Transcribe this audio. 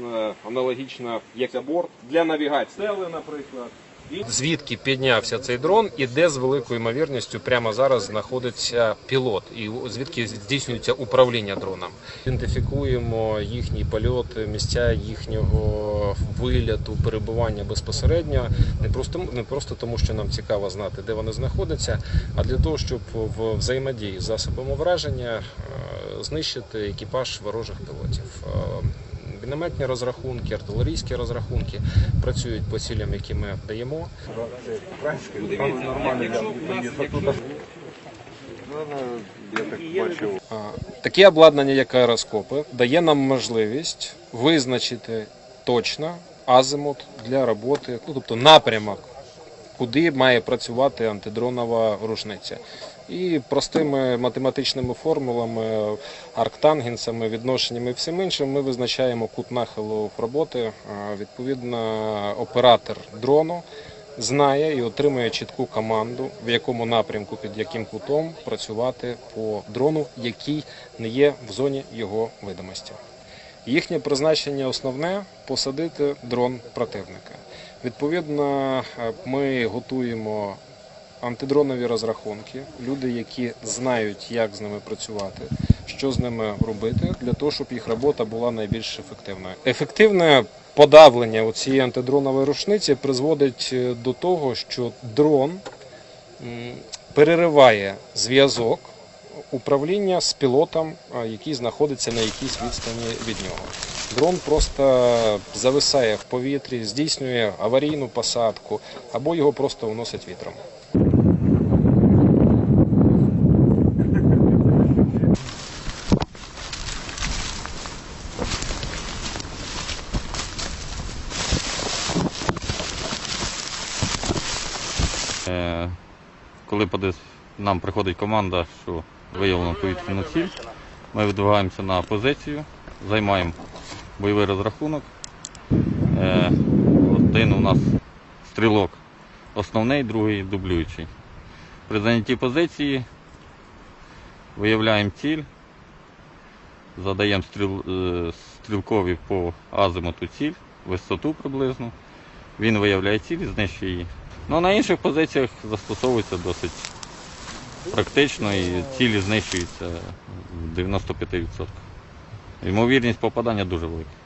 приблизно аналогічно як борт для навігації. Стели, наприклад. Звідки піднявся цей дрон і де з великою ймовірністю прямо зараз знаходиться пілот, і звідки здійснюється управління дроном. Ідентифікуємо їхній польот, місця їхнього виліту, перебування безпосередньо. Не просто не просто тому, що нам цікаво знати, де вони знаходяться, а для того, щоб в взаємодії з засобами враження е, знищити екіпаж ворожих пілотів. Е, Мінометні розрахунки, артилерійські розрахунки працюють по цілям, які ми даємо. А, Таке обладнання, як аероскопи, дає нам можливість визначити точно азимут для роботи, ну тобто напрямок, куди має працювати антидронова рушниця. І простими математичними формулами, арктангенсами, відношеннями і всім іншим ми визначаємо кут нахилу роботи. Відповідно, оператор дрону знає і отримує чітку команду, в якому напрямку, під яким кутом працювати по дрону, який не є в зоні його видимості. Їхнє призначення основне посадити дрон противника. Відповідно, е, ми готуємо антидронові розрахунки, люди, які знають, як з ними працювати, що з ними робити, для того, щоб їх робота була найбільш ефективною. Ефективне подавлення цієї антидронової рушниці призводить е, до того, що дрон перериває зв'язок управління з пілотом, який знаходиться на якійсь відстані від нього. Дрон просто зависає в повітрі, здійснює аварійну посадку або його просто уносить вітром. Е, Коли нам приходить команда, що виявлено повітряну ціль, ми видвигаємося на позицію, займаємо бойовий розрахунок. Е, Один у нас стрілок основний, другий дублюючий. При занятті позиції виявляємо ціль, задаємо стріл, е, стрілкові по азимуту ціль, висоту приблизно. Він виявляє ціль знищує її. Ну, на інших позиціях застосовується досить практично і цілі знищуються в 95%. Ймовірність попадання дуже велика.